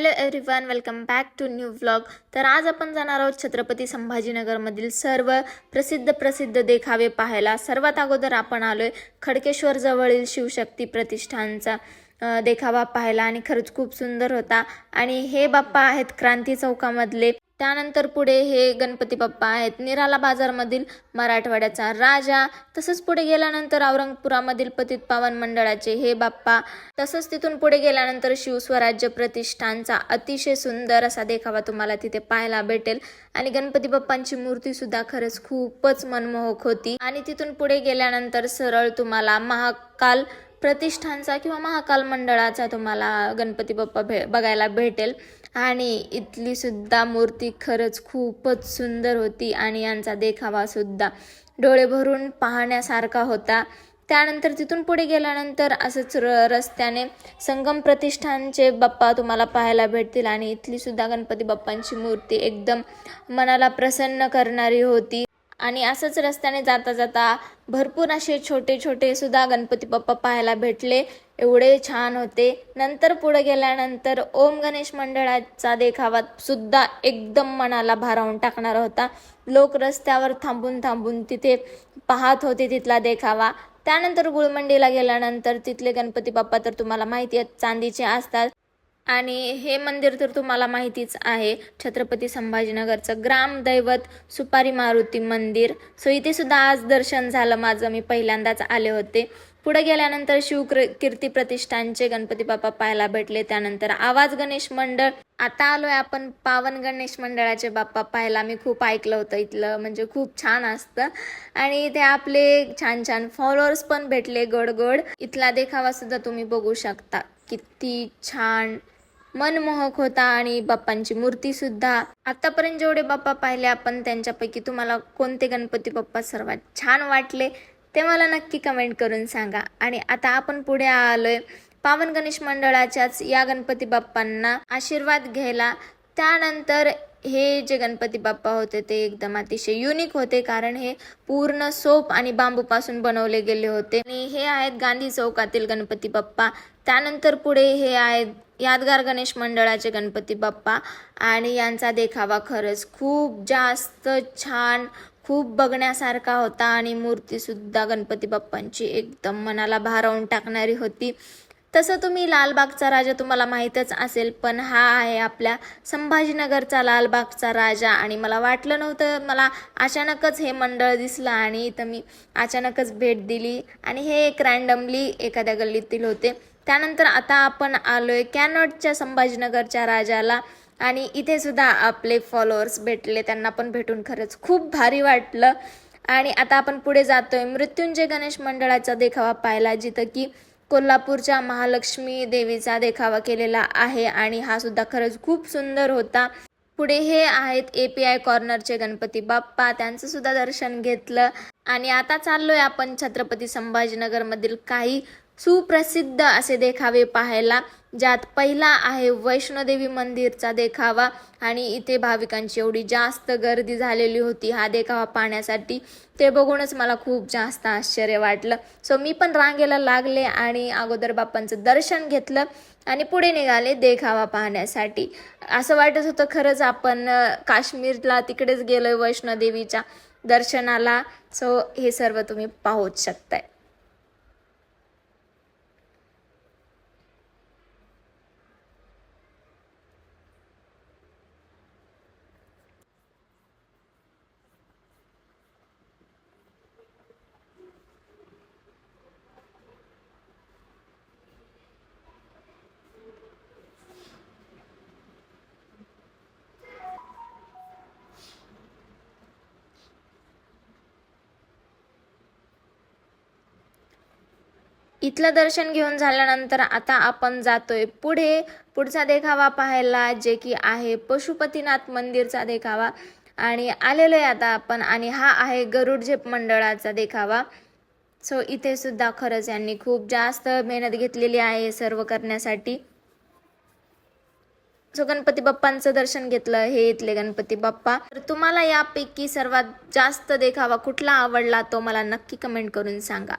Hello everyone welcome back to new vlog. तर आज आपण जाणार आहोत छत्रपती संभाजीनगरमधील सर्व प्रसिद्ध प्रसिद्ध देखावे पाहायला. सर्वात अगोदर आपण आलो आहे खडकेश्वरजवळील शिवशक्ती प्रतिष्ठानचा देखावा पाहायला. आणि खरंच खूप सुंदर होता. आणि हे बाप्पा आहेत क्रांती चौकामधले त्यानंतर पुढे हे गणपती बाप्पा आहेत. निराला बाजारमधील मराठवाड्याचा राजा. तसंच पुढे गेल्यानंतर औरंगपुरामधील पतित पावन मंडळाचे हे बाप्पा. तसंच तिथून पुढे गेल्यानंतर शिवस्वराज्य प्रतिष्ठानचा अतिशय सुंदर असा देखावा तुम्हाला तिथे पाहायला भेटेल. आणि गणपती बाप्पांची मूर्ती सुद्धा खरंच खूपच मनमोहक होती. आणि तिथून पुढे गेल्यानंतर सरळ तुम्हाला महाकाल प्रतिष्ठानचा किंवा महाकाल मंडळाचा तुम्हाला गणपती बाप्पा भे बघायला भेटेल. आणि इथली सुद्धा मूर्ती खरंच खूपच सुंदर होती आणि यांचा देखावा सुद्धा डोळे भरून पाहण्यासारखा होता. त्यानंतर तिथून पुढे गेल्यानंतर असंच र रस्त्याने संगम प्रतिष्ठानचे बाप्पा तुम्हाला पाहायला भेटतील आणि इथली सुद्धा गणपती बाप्पांची मूर्ती एकदम मनाला प्रसन्न करणारी होती. आणि असंच रस्त्याने जाता जाता भरपूर असे छोटे छोटे सुद्धा गणपती बाप्पा पाहायला भेटले. एवढे छान होते. नंतर पुढे गेल्यानंतर ओम गणेश मंडळाचा देखावा सुद्धा एकदम मनाला भारावून टाकणारा होता. लोक रस्त्यावर थांबून थांबून तिथे पाहत होते तिथला देखावा. त्यानंतर गुळमंडीला गेल्यानंतर तिथले गणपती बाप्पा तर तुम्हाला माहिती आहेत चांदीचे असतात. आणि हे मंदिर तर तुम्हाला माहितीच आहे छत्रपती संभाजीनगरचं ग्रामदैवत सुपारी मारुती मंदिर. सो इथे सुद्धा आज दर्शन झालं. माझं मी पहिल्यांदाच आले होते. पुढे गेल्यानंतर शिव कीर्ती प्रतिष्ठानचे गणपती बाप्पा पाहायला भेटले. त्यानंतर आवाज गणेश मंडळ. आता आलोय आपण पावन गणेश मंडळाचे बाप्पा पाहायला. मी खूप ऐकलं होतं इथलं म्हणजे खूप छान असतं. आणि इथे आपले छान छान फॉलोअर्स पण भेटले गोड गोड इथला देखावा सुद्धा तुम्ही बघू शकता. किती छान मनमोहक होता आणि बाप्पांची मूर्ती सुद्धा. आतापर्यंत जेवढे बाप्पा पाहिले आपण त्यांच्यापैकी तुम्हाला कोणते गणपती बाप्पा सर्वात छान वाटले? ते मला नक्की कमेंट करून सांगा. आणि आता आपण पुढे आलोय. पावन गणेश मंडळाच्याच या गणपती बाप्पांना आशीर्वाद घ्यायला. त्यानंतर हे जे गणपती बाप्पा होते ते एकदम अतिशय युनिक होते कारण हे पूर्ण सोप आणि बांबूपासून बनवले गेले होते. आणि हे आहेत गांधी चौकातील गणपती बाप्पा. त्यानंतर पुढे हे आहेत यादगार गणेश मंडळाचे गणपती बाप्पा. आणि यांचा देखावा खरंच खूप जास्त छान खूप बघण्यासारखा होता आणि मूर्तीसुद्धा गणपती बाप्पांची एकदम मनाला भारावून टाकणारी होती. तसं तुम्ही लालबागचा राजा तुम्हाला माहीतच असेल पण हा आहे आपल्या संभाजीनगरचा लालबागचा राजा आणि मला वाटलं नव्हतं मला अचानकच हे मंडळ दिसलं आणि इथं मी अचानकच भेट दिली आणि हे एक रँडमली एखाद्या गल्लीतील होते. त्यानंतर आता आपण आलोय कॅनॉटच्या संभाजीनगरच्या राजाला. आणि इथे सुद्धा आपले फॉलोअर्स भेटले त्यांना पण भेटून खरंच खूप भारी वाटलं. आणि आता आपण पुढे जातोय. मृत्युंजय गणेश मंडळाचा देखावा पाहिला जिथं की कोल्हापूरच्या महालक्ष्मी देवीचा देखावा केलेला आहे आणि हा सुद्धा खरंच खूप सुंदर होता. पुढे हे आहेत ए पी आय कॉर्नरचे गणपती बाप्पा त्यांचं सुद्धा दर्शन घेतलं. आणि आता चाललोय आपण छत्रपती संभाजीनगरमधील काही सुप्रसिद्ध असे देखावे पाहायला ज्यात पहिला आहे वैष्णोदेवी मंदिरचा देखावा. आणि इथे भाविकांची एवढी जास्त गर्दी झालेली होती हा देखावा पाहण्यासाठी. ते बघूनच मला खूप जास्त आश्चर्य वाटलं. सो मी पण रांगेला लागले आणि अगोदर बाप्पांचं दर्शन घेतलं आणि पुढे निघाले देखावा पाहण्यासाठी. असं वाटत होतं खरंच आपण काश्मीरला तिकडेच गेलोय वैष्णोदेवीच्या दर्शनाला. सो हे सर्व तुम्ही पाहूच शकताय. इथलं दर्शन घेऊन झाल्यानंतर आता आपण जातोय पुढे. पुढचा देखावा पाहायला जे की आहे पशुपतीनाथ मंदिरचा देखावा. आणि आलेलो आहे आता आपण आणि हा आहे गरुड झेप मंडळाचा देखावा. सो इथे सुद्धा खरंच यांनी खूप जास्त मेहनत घेतलेली आहे सर्व करण्यासाठी. सो गणपती बाप्पांचं दर्शन घेतलं हे इथले गणपती बाप्पा. तर तुम्हाला यापैकी सर्वात जास्त देखावा कुठला आवडला तो मला नक्की कमेंट करून सांगा.